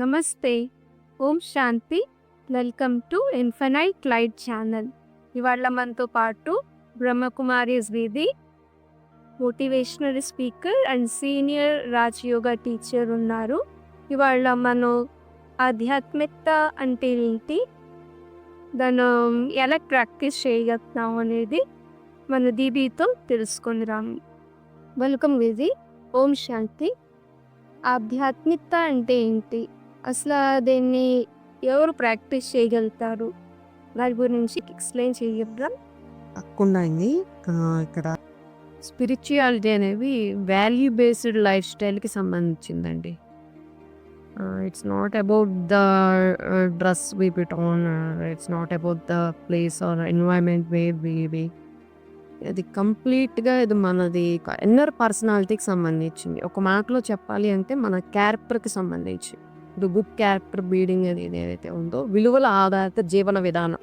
నమస్తే. ఓం శాంతి. Welcome to infinite light channel. ఇవాళ మనతో పాటు బ్రహ్మకుమారి వీధి motivational speaker and senior Rajyoga teacher ఉన్నారు. ఇవాళ మనం ఆధ్యాత్మికత అంటే ఏంటి? దాన్ని ఎలా ప్రాక్టీస్ చేయగలుగుతాం అనేది మన దీదీతో తెలుసుకుందాం. వెల్కమ్ విధి. ఓం శాంతి. ఆధ్యాత్మికత అంటే ఏంటి? అసలు దీన్ని ఎవరు ప్రాక్టీస్ చేయగలుగుతారు? దాని గురించి ఎక్స్ప్లెయిన్ చేయగలరా? తప్పకుండా అండి. ఇక్కడ స్పిరిచువాలిటీ అనేవి వాల్యూ బేస్డ్ లైఫ్ స్టైల్కి సంబంధించిందండి. It's not about the dress we put on it's not about the place or environment way we అది కంప్లీట్గా ఇది మనది ఎన్నర్ పర్సనాలిటీకి సంబంధించింది. ఒక మాటలో చెప్పాలి అంటే మన క్యారెక్టర్కి సంబంధించి ఇప్పుడు గుడ్ క్యారెక్టర్ బీడింగ్ అనేది ఏదైతే ఉందో విలువల ఆధారిత జీవన విధానం.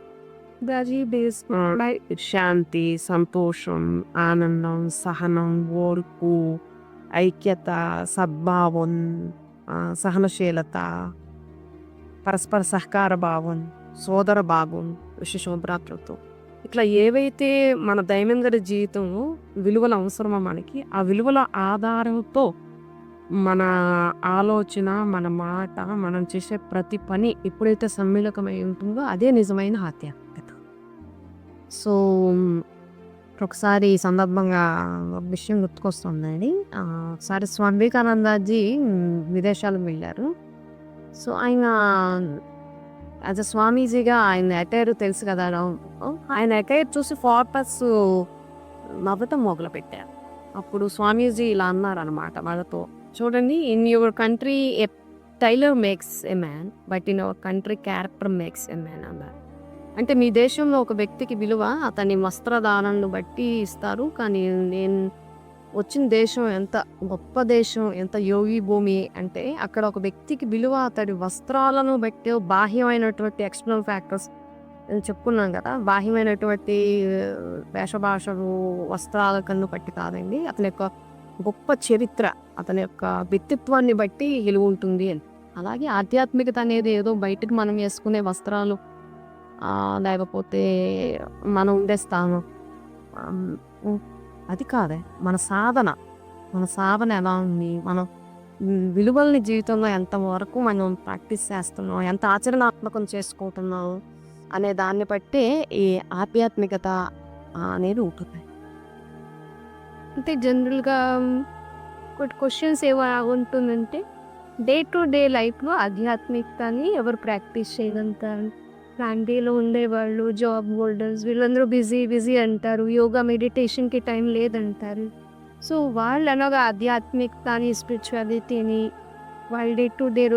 శాంతి సంతోషం ఆనందం సహనం ఓర్పు ఐక్యత సద్భావం సహనశీలత పరస్పర సహకార భావం సోదర భావం విశేషోభ్రాతృత్వం ఇట్లా ఏవైతే మన దైనందిన జీవితం విలువలు అవసరమో మనకి ఆ విలువల ఆధారంతో మన ఆలోచన మన మాట మనం చేసే ప్రతి పని ఎప్పుడైతే సమ్మిళకమై ఉంటుందో అదే నిజమైన ఆధ్యాత్మికత. సో ఒకసారి ఈ సందర్భంగా ఒక విషయం గుర్తుకొస్తుందండి. ఆ, ఒకసారి స్వామి వివేకానందజీ విదేశాలకు వెళ్ళారు. సో ఆయన యాజ్ అ స్వామీజీగా ఆయన అటైర్ తెలుసు కదా ఆయన అటైర్ చూసి ఫార్పస్ నవ్వటం మొదలు పెట్టారు అప్పుడు స్వామీజీ ఇలా అన్నారు అనమాట వాళ్ళతో. చూడండి in your country a tailor makes a man but in our country character makes a man అన్నారు. అంటే మీ దేశంలో ఒక వ్యక్తికి విలువ అతని వస్త్రదానాన్ని బట్టి ఇస్తారు కానీ నేను వచ్చిన దేశం ఎంత గొప్ప దేశం ఎంత యోగి భూమి అంటే అక్కడ ఒక వ్యక్తికి విలువ అతడి వస్త్రాలను బట్టి బాహ్యమైనటువంటి ఎక్స్టర్నల్ ఫ్యాక్టర్స్ చెప్పుకున్నాం కదా బాహ్యమైనటువంటి వేషభాషలు వస్త్రాల కన్ను బట్టి కాదండి అతని యొక్క గొప్ప చరిత్ర అతని యొక్క వ్యక్తిత్వాన్ని బట్టి విలువ ఉంటుంది అని. అలాగే ఆధ్యాత్మికత అనేది ఏదో బయటకు మనం వేసుకునే వస్త్రాలు లేకపోతే మనం ఉండే స్థానం. అది కాదే. మన సాధన. మన సాధన ఎలా ఉంది? మనం విలువల్ని జీవితంలో ఎంతవరకు మనం ప్రాక్టీస్ చేస్తున్నాం? ఎంత ఆచరణాత్మకం చేసుకుంటున్నాం? అనే దాన్ని బట్టే ఈ ఆధ్యాత్మికత అనేది ఉంటుంది. అంటే జనరల్గా క్వశ్చన్స్ ఏమో ఉంటుందంటే డే టు డే లైఫ్లో ఆధ్యాత్మికతని ఎవరు ప్రాక్టీస్ చేయగలుగుతారు? ఫ్యామిలీలో ఉండేవాళ్ళు జాబ్ హోల్డర్స్ వీళ్ళందరూ బిజీ బిజీ అంటారు. యోగా మెడిటేషన్కి టైం లేదంటారు. సో వాళ్ళు అనగా ఆధ్యాత్మికతని స్పిరిచువాలిటీని వాళ్ళ డే టు డే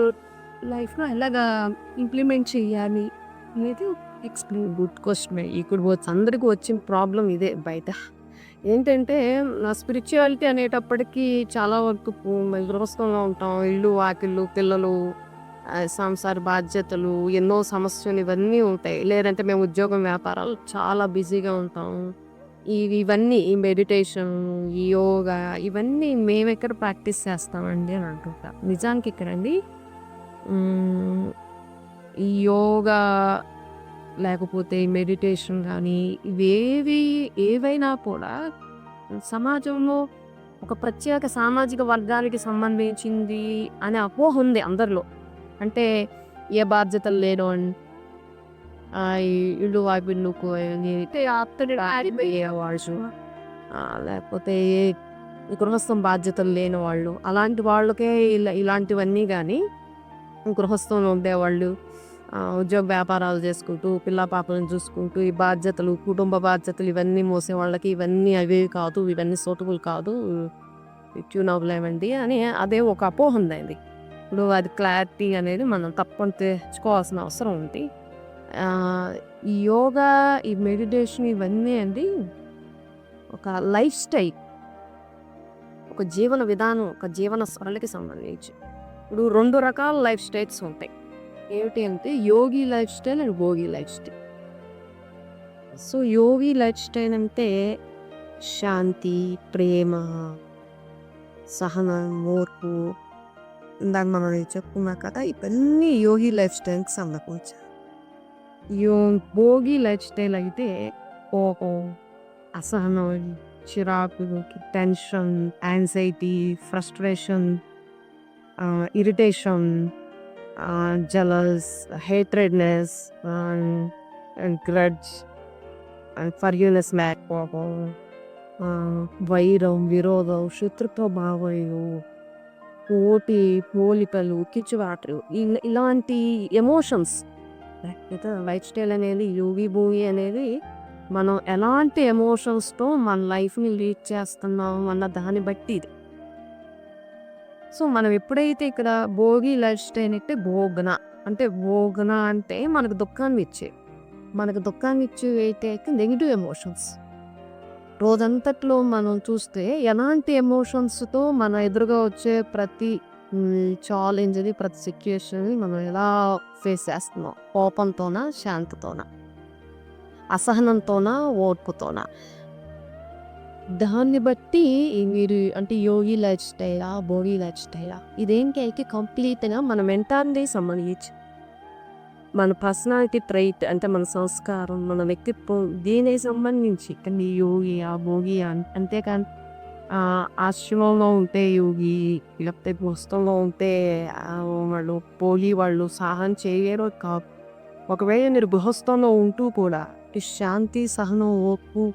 లైఫ్లో ఎలాగా ఇంప్లిమెంట్ చేయాలి అనేది ఎక్స్ప్లెయిన్ గుడ్ క్వశ్చన్ ఇక్కడ అందరికీ వచ్చిన ప్రాబ్లం ఇదే బయట. ఏంటంటే నా స్పిరిచువాలిటీ అనేటప్పటికీ చాలా వరకు గృహస్థంగా ఉంటాం. ఇల్లు వాకిళ్ళు పిల్లలు సంసార బాధ్యతలు ఎన్నో సమస్యలు ఇవన్నీ ఉంటాయి. లేదంటే మేము ఉద్యోగం వ్యాపారాలు చాలా బిజీగా ఉంటాం. ఇవి ఇవన్నీ ఈ మెడిటేషన్ ఈ యోగా ఇవన్నీ మేము ఎక్కడ ప్రాక్టీస్ చేస్తామండి అని అంటుంటా. నిజానికి ఇక్కడండి ఈ యోగా లేకపోతే మెడిటేషన్ కానీ ఇవేవి ఏవైనా కూడా సమాజంలో ఒక ప్రత్యేక సామాజిక వర్గానికి సంబంధించింది అనే అపోహ ఉంది అందరిలో. అంటే ఏ బాధ్యతలు లేను ఇల్లు వాకిళ్ళు అంటే అతడు వాళ్ళు ఆ, లేకపోతే ఏ గృహస్థం బాధ్యతలు లేని వాళ్ళు అలాంటి వాళ్ళకే ఇలా ఇలాంటివన్నీ కానీ గృహస్థంలో ఉండేవాళ్ళు. ఉద్యోగ వ్యాపారాలు చేసుకుంటూ పిల్ల పాపలను చూసుకుంటూ ఈ బాధ్యతలు కుటుంబ బాధ్యతలు ఇవన్నీ మోసే వాళ్ళకి ఇవన్నీ అవి కాదు ఇవన్నీ సూటబుల్ కాదు. ట్యూన్ అవ్వలేమండి అని అదే ఒక అపోహ ఉందండి. ఇప్పుడు అది క్లారిటీ అనేది మనం తప్పని తెచ్చుకోవాల్సిన అవసరం ఉంది. ఈ యోగా ఈ మెడిటేషన్ ఇవన్నీ అండి ఒక లైఫ్ స్టైల్. ఒక జీవన విధానం ఒక జీవన సరళికి సంబంధించి. ఇప్పుడు రెండు రకాల లైఫ్ స్టైల్స్ ఉంటాయి. ఏమిటి అంటే yogi life style and bhogi life style so yogi life style అంటే శాంతి ప్రేమ సహనం ఓర్పు ఇందాక మనం చెప్పుకున్నాం కదా ఇవన్నీ యోగి లైఫ్ స్టైల్కి సంబంధించి యో భోగి లైఫ్ స్టైల్ అయితే కోపం అసహనం చిరాకు tension anxiety frustration irritation jealous hatredness and grudge and furiousness Mac కోపం వైరం విరోధం శత్రుత్వ భావాలు పోటీ పోలికలు కిచ్చుబాట్లు ఇలాంటి ఎమోషన్స్ లైఫ్ స్టైల్ అనేది యోగి భూమి అనేది మనం ఎలాంటి ఎమోషన్స్తో మన లైఫ్ని లీడ్ చేస్తున్నాం అన్న దాన్ని బట్టి ఇది. సో మనం ఎప్పుడైతే ఇక్కడ భోగి లైఫ్ స్టైల్ అంటే భోగన అంటే భోగన అంటే మనకు దుఃఖాన్ని ఇచ్చే మనకు దుఃఖాన్ని ఇచ్చే అయితే నెగిటివ్ ఎమోషన్స్ రోజంతట్లో మనం చూస్తే ఎలాంటి ఎమోషన్స్తో మన ఎదురుగా వచ్చే ప్రతి ఛాలెంజ్ని ప్రతి సిచ్యుయేషన్ని మనం ఎలా ఫేస్ చేస్తున్నాం? కోపంతోనా శాంతితోనా? అసహనంతోనా ఓర్పుతోనా? దాన్ని బట్టి మీరు అంటే యోగి లైఫ్ స్టైలా భోగి లైఫ్ స్టైలా ఇదేంటి కంప్లీట్గా మన మెంటాలిటీ సంబంధించి మన పర్సనాలిటీ ట్రైట్ అంటే మన సంస్కారం మన వ్యక్తిత్వం దీనికి సంబంధించి కానీ యోగి ఆ భోగి అంతేకాని ఆశ్రమంలో ఉంటే యోగి లేకపోతే పుస్తకంలో ఉంటే వాళ్ళు భోగి వాళ్ళు సహనం చేయలేరు కాదు. ఒకవేళ మీరు గృహస్థంలో ఉంటూ కూడా శాంతి సహనం ఓపు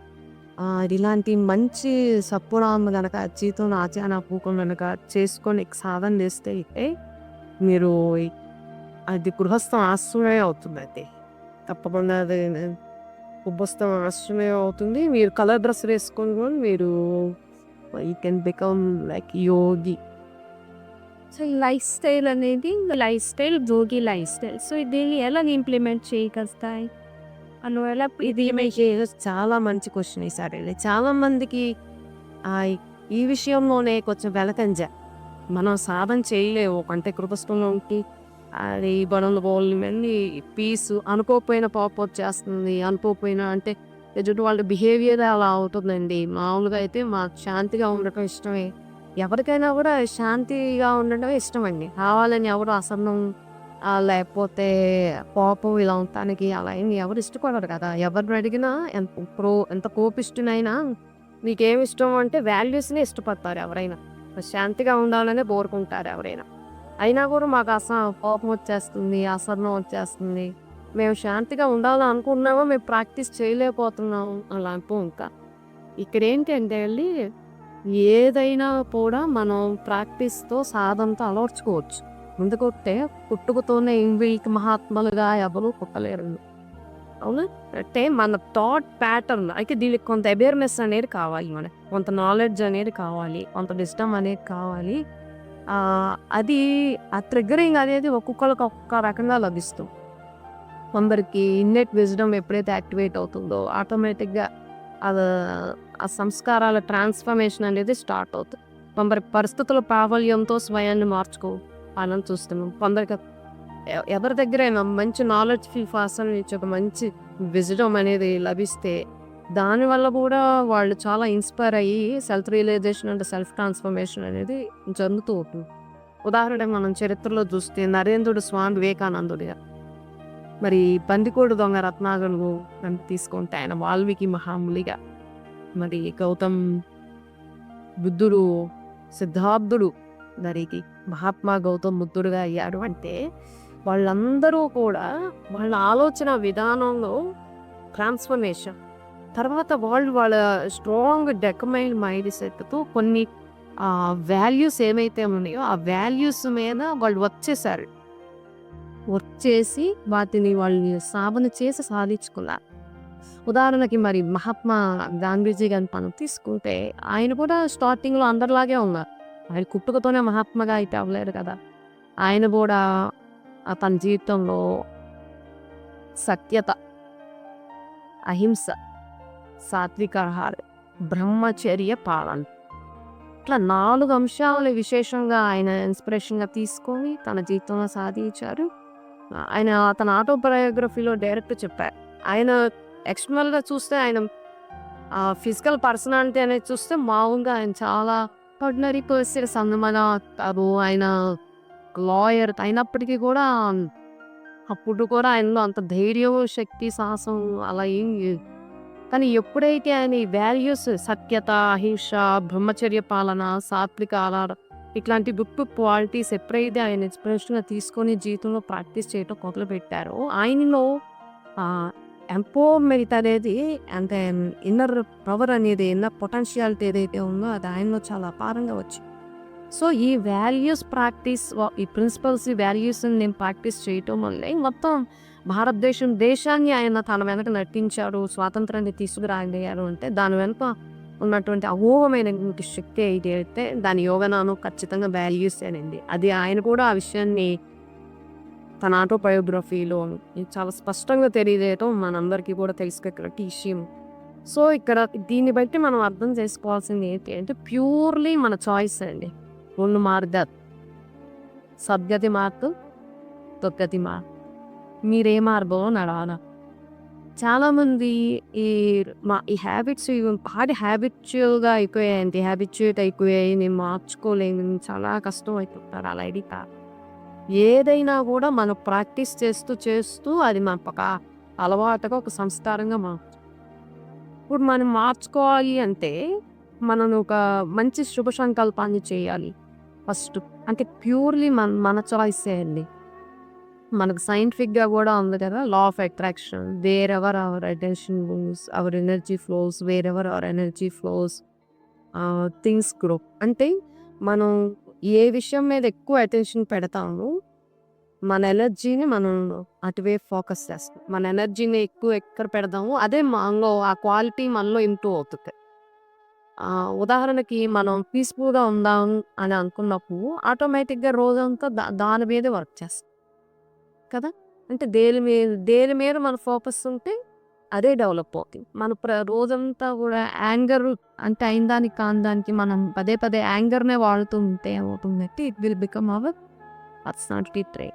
ఇలాంటి మంచి సప్పురాము కనుక జీతం ఆచార పూకం గనక చేసుకొని సాధన చేస్తే అయితే మీరు అది గృహస్థం ఆశ్రమే అవుతుంది అది తప్పకుండా అది గృహస్థం ఆశ్రమే అవుతుంది. మీరు కలర్ డ్రెస్ వేసుకొని కూడా మీరు you can become like yogi. So ఈ లైఫ్ స్టైల్ అనేది life style jogi life style so దీన్ని ఎలా ఇంప్లిమెంట్ చేయగలుగుతాయి? అందువల్ల ఇది చాలా మంచి క్వశ్చన్ ఈసారి చాలా మందికి ఈ విషయంలోనే కొంచెం వెలకంజ. మనం సాధన చేయలేవు. అంటే కృపస్థంలో ఉంటే అది బడంలో బోళ్ళు మళ్ళీ పీస్ అనుకోకపోయిన పాపప్ చేస్తుంది. అనుకోకపోయినా అంటే ఎదుటి వాళ్ళ బిహేవియర్ అలా అవుతుందండి. మామూలుగా అయితే మాకు శాంతిగా ఉండటం ఇష్టమే. ఎవరికైనా కూడా శాంతిగా ఉండటం ఇష్టం అండి కావాలని ఎవరు అసహనం లేకపోతే పాప ఇలా ఉండటానికి అలా ఏమి ఎవరు ఇష్టపడరు కదా. ఎవరిని అడిగినా ఎంత ప్రో ఎంత కోపిష్టినైనా నీకేమి ఇష్టం అంటే వాల్యూస్ని ఇష్టపడతారు ఎవరైనా. శాంతిగా ఉండాలనే కోరుకుంటారు ఎవరైనా. అయినా కూడా మాకు అస కోపం వచ్చేస్తుంది అసహనం వచ్చేస్తుంది. మేము శాంతిగా ఉండాలని అనుకున్నామో మేము ప్రాక్టీస్ చేయలేకపోతున్నాం అలా అనుకో ఇంకా. ఇక్కడ ఏంటంటే వెళ్ళి ఏదైనా కూడా మనం ప్రాక్టీస్తో సాధనతో అలవర్చుకోవచ్చు. ఎందుకంటే పుట్టుకతోనే ఇంగ్లీష్ మహాత్మలుగా ఎవరు పుట్టలేరు అవును? అంటే మన థాట్ ప్యాటర్న్ అయితే దీనికి కొంత అవేర్నెస్ అనేది కావాలి మనకి కొంత నాలెడ్జ్ అనేది కావాలి కొంత డిస్టమ్ అనేది కావాలి. అది ఆ ట్రిగ్గరింగ్ అనేది ఒక్కొక్కరికి ఒక్కొక్క రకంగా లభిస్తుంది కొందరికి ఇన్నెట్ విజ్డమ్ ఎప్పుడైతే యాక్టివేట్ అవుతుందో ఆటోమేటిక్గా అది ఆ సంస్కారాల ట్రాన్స్ఫర్మేషన్ అనేది స్టార్ట్ అవుతుంది. కొందరి పరిస్థితుల ప్రాబల్యంతో స్వయాన్ని మార్చుకో అని చూస్తున్నాం. కొందరికి ఎవరి దగ్గర మంచి నాలెడ్జ్ ఫుల్ పర్సన్ నుంచి ఒక మంచి విజడం అనేది లభిస్తే దానివల్ల కూడా వాళ్ళు చాలా ఇన్స్పైర్ అయ్యి సెల్ఫ్ రియలైజేషన్ అంటే సెల్ఫ్ ట్రాన్స్ఫర్మేషన్ అనేది జరుగుతూ ఉంటుంది. ఉదాహరణకు మనం చరిత్రలో చూస్తే నరేంద్రుడు స్వామి వివేకానందుడిగా. మరి పందికోడు దొంగ రత్నాగరు అని తీసుకుంటే ఆయన వాల్మీకి మహాములిగా మరి గౌతమ్ బుద్ధుడు సిద్ధార్థుడు దరికి మహాత్మా గౌతమ్ బుద్ధుడుగా అయ్యాడు అంటే వాళ్ళందరూ కూడా వాళ్ళ ఆలోచన విధానంలో ట్రాన్స్ఫర్మేషన్ తర్వాత వాళ్ళు వాళ్ళ స్ట్రాంగ్ డెకమైన్ మైండ్ సెట్తో కొన్ని వాల్యూస్ ఏమైతే ఉన్నాయో ఆ వాల్యూస్ మీద వాళ్ళు వచ్చేసారు వచ్చేసి వాటిని వాళ్ళు సాధన చేసి సాధించుకున్నారు. ఉదాహరణకి మరి మహాత్మా గాంధీజీ గారిని మనం తీసుకుంటే ఆయన కూడా స్టార్టింగ్లో అందరిలాగే ఉన్నారు. ఆయన కుట్టుకతోనే మహాత్మగా అయితే అవ్వలేరు కదా. ఆయన కూడా ఆ తన జీవితంలో సత్యత అహింస సాత్వికహార బ్రహ్మచర్య పాలన ఇట్లా నాలుగు అంశాలు విశేషంగా ఆయన ఇన్స్పిరేషన్గా తీసుకొని తన జీవితంలో సాధించారు. ఆయన తన ఆటోబయోగ్రఫీలో డైరెక్ట్ చెప్పారు ఆయన ఎక్స్టర్నల్గా చూస్తే ఆయన ఫిజికల్ పర్సనాలిటీ అనేది చూస్తే మామూలుగా ఆయన చాలా ఆర్డినరీ పర్సన్ సంగమన కాదు ఆయన లాయర్ అయినప్పటికీ కూడా అప్పుడు కూడా ఆయనలో అంత ధైర్యం శక్తి సాహసం అలా ఏం కానీ ఎప్పుడైతే ఆయన ఈ వాల్యూస్ సత్యత అహింస బ్రహ్మచర్య పాలన సాత్విక ఆలార ఇట్లాంటి గుడ్ క్వాలిటీస్ ఎప్పుడైతే ఆయన ఇన్స్పిరేషన్గా తీసుకొని జీవితంలో ప్రాక్టీస్ చేయటం మొదలు పెట్టారో ఆయనలో ఎంపవర్మెంట్ అనేది అంటే ఇన్నర్ పవర్ అనేది ఇన్నర్ పొటెన్షియాలిటీ ఏదైతే ఉందో అది ఆయనలో చాలా అపారంగా వచ్చింది. సో ఈ వాల్యూస్ ప్రాక్టీస్ ఈ ప్రిన్సిపల్స్ ఈ వాల్యూస్ని నేను ప్రాక్టీస్ చేయటం వల్ల మొత్తం భారతదేశం దేశాన్ని ఆయన తన వెనక నటించారు స్వాతంత్రాన్ని తీసుకురాగలిగారు అంటే దాని వెనుక ఉన్నటువంటి అమోఘమైన శక్తి అయితే దాని యోగనాను ఖచ్చితంగా వాల్యూస్ అనేది. అది ఆయన కూడా ఆ విషయాన్ని తన ఆటోబయోగ్రఫీలో చాలా స్పష్టంగా తెలియజేయటం మనందరికీ కూడా తెలుసుకున్నటువంటి విషయం. సో ఇక్కడ దీన్ని బట్టి మనం అర్థం చేసుకోవాల్సింది ఏంటి అంటే ప్యూర్లీ మన చాయిస్ అండి. రెండు మార్గాలు సద్గతి మార్పు దుర్గతి మార్పు మీరే మార్గంలో నడవాలా చాలామంది ఈ మా ఈ హ్యాబిట్స్ బాగా హ్యాబిచువల్గా అయిపోయాయండి. హ్యాబిచుయేట్ అయిపోయాయి. నేను మార్చుకోలేను. చాలా కష్టం అయిపోతారు. అలా ఇది కాదు ఏదైనా కూడా మనం ప్రాక్టీస్ చేస్తూ చేస్తూ అది మన ఒక అలవాటుగా ఒక సంస్కారంగా మా ఇప్పుడు మనం మార్చుకోవాలి అంటే మనం ఒక మంచి శుభ సంకల్పాన్ని చేయాలి. ఫస్ట్ అంటే ప్యూర్లీ మన మన చాయిస్ అండి? మనకు సైంటిఫిక్గా కూడా ఉంది కదా law of attraction wherever our attention moves our energy flows wherever our energy flows things grow అంటే మనం ఏ విషయం మీద ఎక్కువ అటెన్షన్ పెడతాము మన ఎనర్జీని మనం అటువైపు ఫోకస్ చేస్తాం. మన ఎనర్జీని ఎక్కువ ఎక్కడ పెడదాము అదే మనలో ఆ క్వాలిటీ మనలో ఇంప్రూవ్ అవుతుంది. ఉదాహరణకి మనం పీస్ఫుల్గా ఉందాం అని అనుకున్నప్పుడు ఆటోమేటిక్గా రోజంతా దా దాని మీదే వర్క్ చేస్తాం. కదా? అంటే దేని మీద దేని మీద మన ఫోకస్ ఉంటే అదే డెవలప్ అవుతుంది. మన ప్ర రోజంతా కూడా యాంగర్ అంటే అయిన దానికి కాని దానికి మనం పదే పదే యాంగర్నే వాడుతూ ఉంటే ఏమవుతుందంటే it will become our personality trait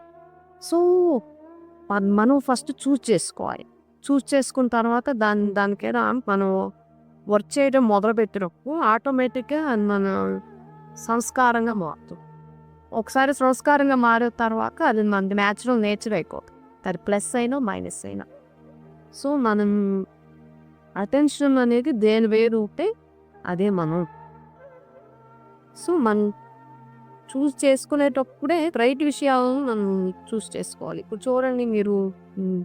so మనం ఫస్ట్ చూస్ చేసుకోవాలి. చూస్ చేసుకున్న తర్వాత దాని దానికైనా మనం వర్క్ చేయడం మొదలుపెట్టినప్పుడు ఆటోమేటిక్గా మన సంస్కారంగా మారుతుంది. ఒకసారి సంస్కారంగా మారిన తర్వాత అది మనది న్యాచురల్ నేచర్ అయిపోతుంది. అది ప్లస్ అయినా మైనస్ అయినా. సో మనం అటెన్షన్ అనేది దేని వేరు ఉంటే అదే మనం. సో మనం చూస్ చేసుకునేటప్పుడే రైట్ విషయాలను మనం చూస్ చేసుకోవాలి. ఇప్పుడు చూడండి మీరు మ్,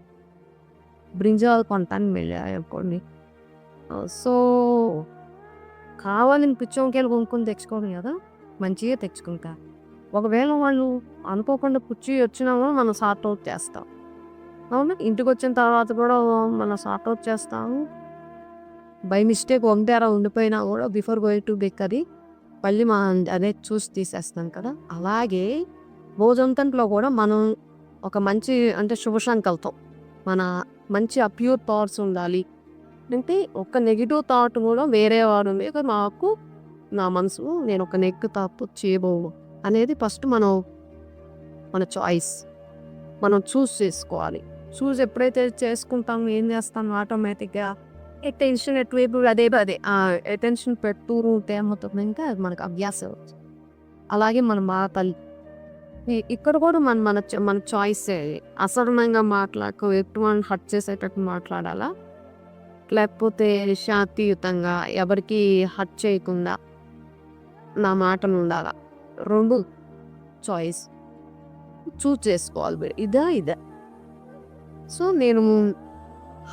బ్రింజాల్ కొంటానికి అనుకోండి. సో కావాలని పిచ్చోంకాయలు కొనుక్కొని తెచ్చుకోరు కదా మంచిగా తెచ్చుకుంటా. ఒకవేళ వాళ్ళు అనుకోకుండా పుచ్చి వచ్చినా కూడా మనం సార్ట్ అవుట్ చేస్తాం. అవును. ఇంటికి వచ్చిన తర్వాత కూడా మనం సార్ట్అవుట్ చేస్తాము. బై మిస్టేక్ వంకార ఉండిపోయినా కూడా బిఫోర్ గోయింగ్ టు బెక్ అది మళ్ళీ మనం అదే చూసి తీసేస్తాం కదా. అలాగే రోజంతంట్లో కూడా మనం ఒక మంచి అంటే శుభ సంకల్పం. మన మంచి అప్యూర్ థాట్స్ ఉండాలి. అంటే ఒక నెగిటివ్ థాట్ కూడా వేరే వాడు మీద నాకు నా మనసు నేను ఒక నెగ్ తప్పు చేయబోవు అనేది ఫస్ట్ మనం మన చాయిస్ మనం చూస్ చేసుకోవాలి. షూస్ ఎప్పుడైతే చేసుకుంటాం ఏం చేస్తాం ఆటోమేటిక్గా అటెన్షన్ ఎటువైపు అదే అదే అటెన్షన్ పెడుతూ ఉంటే ఏమవుతుంది ఇంకా మనకు అభ్యాసం అలాగే మన మా తల్లి ఇక్కడ కూడా మన మన మన చాయిస్ అసహనంగా మాట్లాడక ఎటువంటి హట్ చేసేటట్టు మాట్లాడాలా? లేకపోతే శాంతియుతంగా ఎవరికి హట్ చేయకుండా నా మాటను ఉండాలా? రెండు చాయిస్ చూస్ చేసుకోవాలి ఇదా ఇదే. సో నేను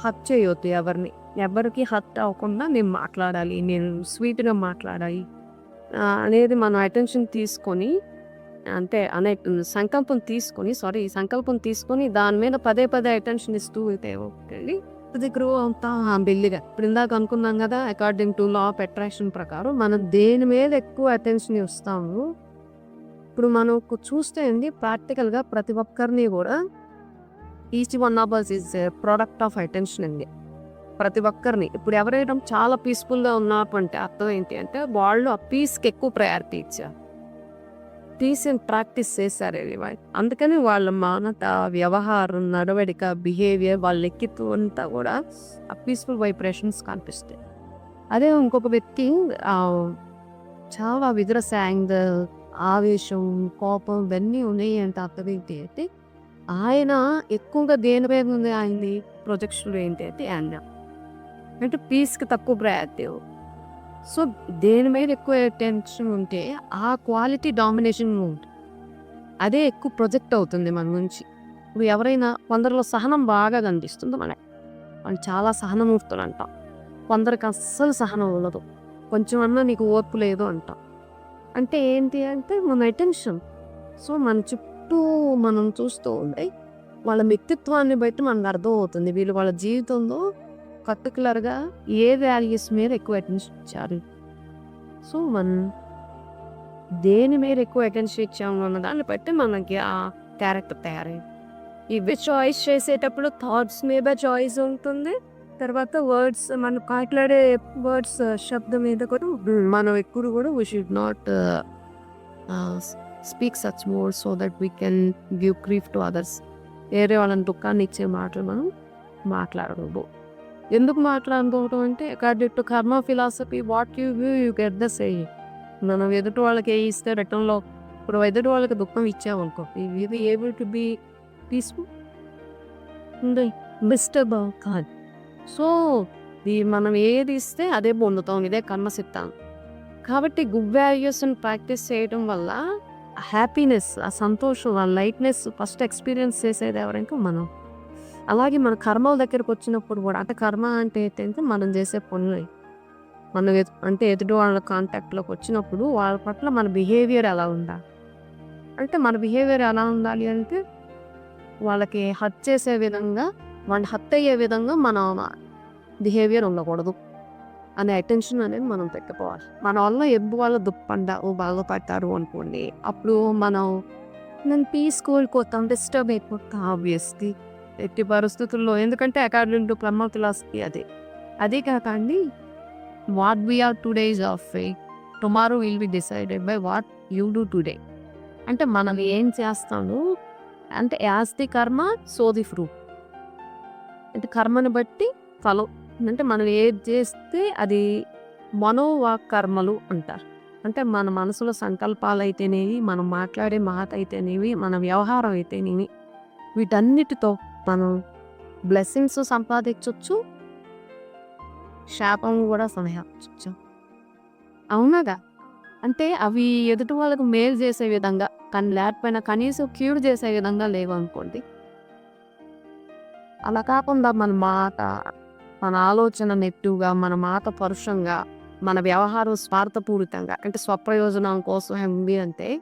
హట్ చేయొద్దు ఎవరిని. ఎవరికి హర్ట్ అవ్వకుండా నేను మాట్లాడాలి నేను స్వీట్గా మాట్లాడాలి. అనేది మనం అటెన్షన్ తీసుకొని అంటే అనే సంకల్పం తీసుకొని సారీ సంకల్పం తీసుకొని దాని మీద పదే పదే అటెన్షన్ ఇస్తూ వెళ్తే ఓకే. అది గ్రో అవుతా బిల్లిగా. ఇప్పుడు ఇందాక అనుకున్నాం కదా according to law of attraction ప్రకారం మనం దేని మీద ఎక్కువ అటెన్షన్ ఇస్తాము? ఇప్పుడు మనం చూస్తే అండి ప్రాక్టికల్గా ప్రతి ఒక్కరిని కూడా each one of us is product of attention అండి. ప్రతి ఒక్కరిని ఇప్పుడు ఎవరైనా చాలా పీస్ఫుల్గా ఉన్నారు అర్థం ఏంటి అంటే వాళ్ళు ఆ పీస్కి ఎక్కువ ప్రయారిటీ ఇచ్చారు. పీస్ని ప్రాక్టీస్ చేశారు అందుకని వాళ్ళ మానత వ్యవహారం నడవడిక బిహేవియర్ వాళ్ళ లెక్కిత్వం అంతా కూడా ఆ పీస్ఫుల్ వైబ్రేషన్స్ కనిపిస్తాయి. అదే ఇంకొక వ్యక్తి చాలా విద్రసాంగ్ ఆవేశం కోపం ఇవన్నీ ఉన్నాయి అంటే అర్థం ఏంటి అంటే ఆయన ఎక్కువగా దేని మీద ఉంది? ఆయనది ప్రొజెక్షన్లు ఏంటి అంటే ఆయన. అంటే పీస్కి తక్కువ ప్రయారిటీ సో దేని మీద ఎక్కువ టెన్షన్ ఉంటే ఆ క్వాలిటీ డామినేషన్ ఉంటుంది. అదే ఎక్కువ ప్రొజెక్ట్ అవుతుంది మన నుంచి. ఇప్పుడు ఎవరైనా కొందరిలో సహనం బాగా కనిపిస్తుంది మనకి. వాళ్ళు చాలా సహనమూర్తులు అంటాం. కొందరికి అస్సలు సహనం ఉండదు. కొంచెం అన్నా నీకు ఓర్పు లేదు అంటాం. అంటే ఏంటి అంటే మన అటెన్షన్ సో మన చుట్టూ మనం చూస్తూ ఉంటే వాళ్ళ వ్యక్తిత్వాన్ని బట్టి మనకు అర్థం అవుతుంది వీళ్ళు వాళ్ళ జీవితంలో పర్టికులర్గా ఏ వాల్యూస్ మీద ఎక్కువ అటెన్షన్ ఇచ్చారు? సో మనం దేని మీద ఎక్కువ అటెన్షన్ ఇచ్చాము అన్న దాన్ని బట్టి మనకి ఆ క్యారెక్టర్ తయారైంది ఇవి చాయిస్ చేసేటప్పుడు థాట్స్ మీద చాయిస్ ఉంటుంది. తర్వాత వర్డ్స్ మనం మాట్లాడే వర్డ్స్ శబ్దం మీద కూడా మనం ఎప్పుడు కూడా we should not speak such more so that we can give grief to others వేరే వాళ్ళని దుఃఖాన్ని ఇచ్చే మాటలు మనం మాట్లాడకూడదు. ఎందుకు మాట్లాడకూడదు అంటే according to karma philosophy what you view you get the say మనం ఎదుటి వాళ్ళకి ఏ ఇస్తే రిటర్న్లో ఇప్పుడు ఎదుటి వాళ్ళకి దుఃఖం ఇచ్చామనుకో ఇది able to be peaceful? Disturb కాదు సో ఇది మనం ఏది ఇస్తే అదే పొందుతాం ఇదే కర్మ సిద్ధాంతం. కాబట్టి గుడ్ వాల్యూస్ని ప్రాక్టీస్ చేయడం వల్ల హ్యాపీనెస్ ఆ సంతోషం ఆ లైట్నెస్ ఫస్ట్ ఎక్స్పీరియన్స్ చేసేది ఎవరంటే మనం. అలాగే మన కర్మల దగ్గరకు వచ్చినప్పుడు కూడా అంటే కర్మ అంటే ఏంటంటే మనం చేసే పనులు. మనం ఎదు- అంటే ఎదుటి వాళ్ళ కాంటాక్ట్లోకి వచ్చినప్పుడు వాళ్ళ పట్ల మన బిహేవియర్ ఎలా ఉండాలి? అంటే మన బిహేవియర్ ఎలా ఉండాలి అంటే వాళ్ళకి హర్ట్ చేసే విధంగా వాళ్ళు హర్ట్ అయ్యే విధంగా మన బిహేవియర్ ఉండకూడదు. అనే అటెన్షన్ అనేది మనం పెట్టుకోవాలి మన వల్ల ఎబ్బు వాళ్ళ దుప్పండ ఓ బాధపడతారు అనుకోండి. అప్పుడు మనం నేను పీస్ కోల్పోతాం డిస్టర్బ్ అయిపోతాం ఆబ్వియస్లీ ఎట్టి పరిస్థితుల్లో. ఎందుకంటే అకార్డింగ్ టు బ్రహ్మ ఫిలాసఫీ అదే. అదే కాకండి what we are two days of a tomorrow will be decided by what you do today అంటే మనం ఏం చేస్తాము? అంటే as the karma so the fruit అంటే కర్మను బట్టి ఫలం అంటే మనం ఏది చేస్తే అది మనోవాక్ కర్మలు అంటారు. అంటే మన మనసులో సంకల్పాలు అయితేనేవి మనం మాట్లాడే మాట అయితేనేవి మన వ్యవహారం అయితేనేవి వీటన్నిటితో మనం బ్లెస్సింగ్స్ సంపాదించవచ్చు శాపం కూడా సంహరించవచ్చు అవునగా అంటే అవి ఎదుటి వాళ్ళకు మేలు చేసే విధంగా కానీ లేకపోయినా కనీసం క్యూర్ చేసే విధంగా లేవు అనుకోండి అలా కాకుండా మన మాట మన ఆలోచన నెట్టుగా మన మాట పరుషంగా మన వ్యవహారం స్వార్థపూరితంగా అంటే స్వప్రయోజనం కోసం ఉంది అంటే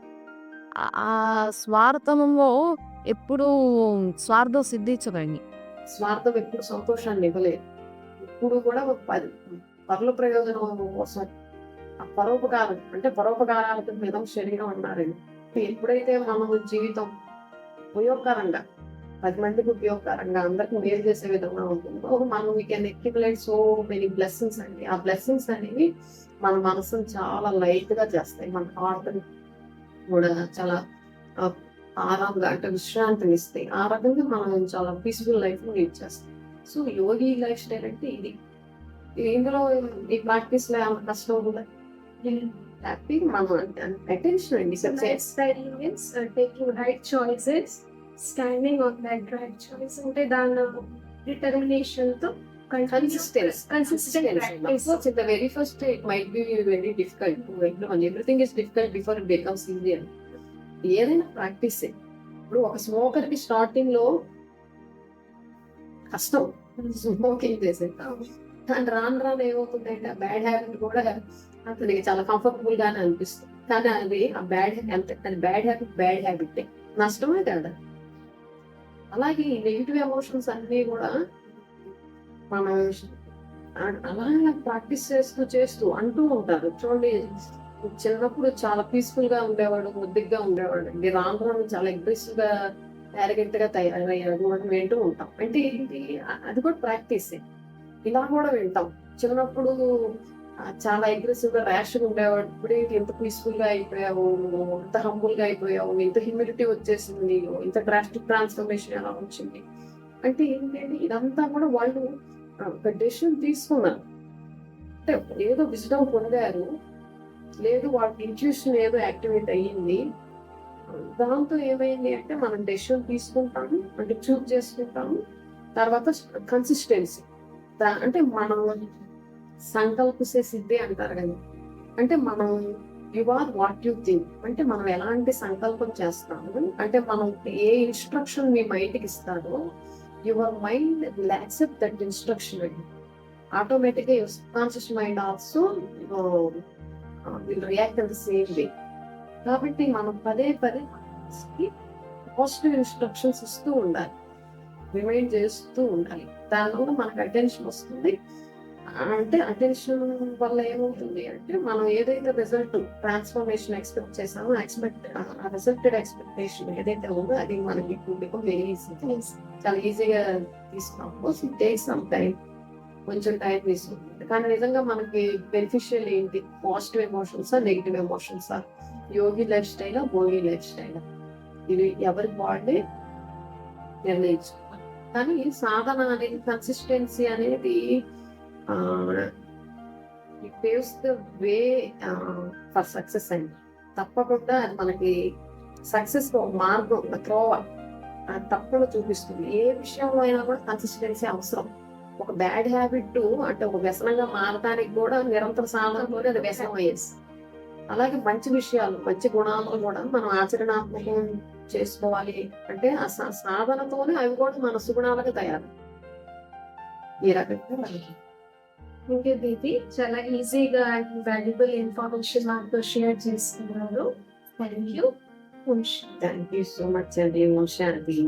ఆ- స్వార్థంలో ఎప్పుడు స్వార్థం సిద్ధించదండి. స్వార్థం ఎప్పుడు సంతోషాన్ని ఇవ్వలేదు. ఇప్పుడు కూడా పరుల ప్రయోజనం కోసం ఆ పరోపకారం అంటే పరోపకారాలకు మితం శరీరం ఉన్నారండి ఎప్పుడైతే మనం జీవితం ఉపయోగకరంగా పది మందికి ఉపయోగకరంగా అందరికి మేలు చేసే విధంగా ఉంటుందో. మనం we can accumulate so many blessings అండి. ఆ బ్లెస్సింగ్స్ అనేవి మన మనసును చాలా లైట్గా చేస్తాయి. మన హార్ట్ కూడా చాలా ఆరాంగా అంటే విశ్రాంతిని ఇస్తాయి. ఆ రకంగా మనం చాలా పీస్ఫుల్ లైఫ్ లీడ్ చేస్తాం. సో యోగి లైఫ్ స్టైల్ అంటే ఇది. ఇందులో ఈ ప్రాక్టీస్లో ఏమైనా కష్టం కూడా హ్యాపీ మనం అటెన్షన్ అండి. Lifestyle means uh, taking right standing on that right choice. అంటే దాని determination తో Consistency. consistent practice. in the very first it might be very difficult to acknowledge. Everything is difficult before it becomes easier. ఏదైనా practice ఇప్పుడు ఒక స్మోకర్కి స్టార్టింగ్లో కష్టం smoking చేసే కానీ రాను రాను ఏమవుతుందంటే ఆ బ్యాడ్ హ్యాబిట్ కూడా అతనికి చాలా కంఫర్టబుల్ గానే అనిపిస్తుంది కానీ అది ఆ బ్యాడ్ ఎంత బ్యాడ్ హ్యాబిట్ బ్యాడ్ హ్యాబిట్ నష్టమే కదా అలాగే నెగిటివ్ ఎమోషన్స్ అన్నీ కూడా మనం అలా ప్రాక్టీస్ చేస్తూ చేస్తూ అంటూ ఉంటారు. చూడండి చిన్నప్పుడు చాలా పీస్ఫుల్గా ఉండేవాడు ముద్దిగ్గా ఉండేవాడు. అండి రాను రాను చాలా అగ్రెసివ్గా యారగెంట్గా తయారయ్యాడు మనం వింటూ ఉంటాం. అంటే ఏంటి? అది కూడా ప్రాక్టీస్ ఇలా కూడా వింటాం. చిన్నప్పుడు చాలా అగ్రెసివ్గా ర్యాష్గా ఉండేవాడు. ఎంత పీస్ఫుల్గా అయిపోయావు నువ్వు హంబుల్గా అయిపోయావు ఎంత హ్యూమిడిటీ వచ్చేసింది ఇంత డ్రాస్టిక్ ట్రాన్స్ఫర్మేషన్ ఎలా వచ్చింది? అంటే ఏంటంటే ఇదంతా కూడా వాళ్ళు ఒక డెసిషన్ తీసుకున్నారు. అంటే ఏదో విజడం పొందారు లేదు వాళ్ళకి ఇంట్యూషన్ ఏదో యాక్టివేట్ అయ్యింది. దాంతో ఏమైంది అంటే మనం డెసిషన్ తీసుకుంటాము అంటే చూస్ చేసుకుంటాము. తర్వాత కన్సిస్టెన్సీ అంటే మనం సంకల్పసే సిద్ధి అంటారు కదా. అంటే మనం you are what you think అంటే మనం ఎలాంటి సంకల్పం చేస్తాము? అంటే మనం ఏ ఇన్స్ట్రక్షన్ మీ మైండ్కి ఇస్తారో your mind will accept that instruction అండి ఆటోమేటిక్గా your conscious mind also will react the same way కాబట్టి మనం పదే పదే పాజిటివ్ ఇన్స్ట్రక్షన్స్ ఇస్తూ ఉండాలి. రిమైండ్ చేస్తూ ఉండాలి. దానివల్ల మనకు అటెన్షన్ వస్తుంది. అంటే అటెన్షన్ వల్ల ఏమవుతుంది అంటే మనం ఏదైతే రిజల్ట్ ట్రాన్స్ఫర్మేషన్ ఎక్స్పెక్ట్ చేసామో ఎక్స్పెక్ట్ రిజల్టెడ్ ఎక్స్పెక్టేషన్ ఏదైతే ఉందో అది మనకి ఇప్పుడు వెరీ ఈజీ చాలా ఈజీగా తీసుకున్నాము ఇట్ టేక్ సమ్ టైం కొంచెం టైం తీసుకుంటుంది. కానీ నిజంగా మనకి బెనిఫిషియల్ ఏంటి? పాజిటివ్ ఎమోషన్సా నెగిటివ్ ఎమోషన్సా యోగి లైఫ్ స్టైలా భోగి లైఫ్ స్టైలా ఇవి ఎవరి బాడీ నిర్ణయించుకోవాలి కానీ సాధన అనేది కన్సిస్టెన్సీ అనేది it paves the way for success అండి తప్పకుండా అది మనకి సక్సెస్ ఒక మార్గం ఒక త్రోవ అది తప్పకుండా చూపిస్తుంది ఏ విషయంలో అయినా కూడా కన్సిస్టెన్సీ అవసరం ఒక బ్యాడ్ హ్యాబిట్ అంటే ఒక వ్యసనంగా మారడానికి కూడా నిరంతర సాధనతోనే అది వ్యసనం అయ్యేసి అలాగే మంచి విషయాలు మంచి గుణాలు కూడా మనం ఆచరణాత్మకం చేసుకోవాలి అంటే ఆ సా- సాధనతోనే అవి కూడా మన సుగుణాలకు తయారు ఈ రకంగా మనకి ఓకే దీది చాలా ఈజీగా అండ్ వాల్యుబుల్ ఇన్ఫర్మేషన్ మాతో షేర్ చేస్తున్నారు thank you thank you so much అండి శాంతి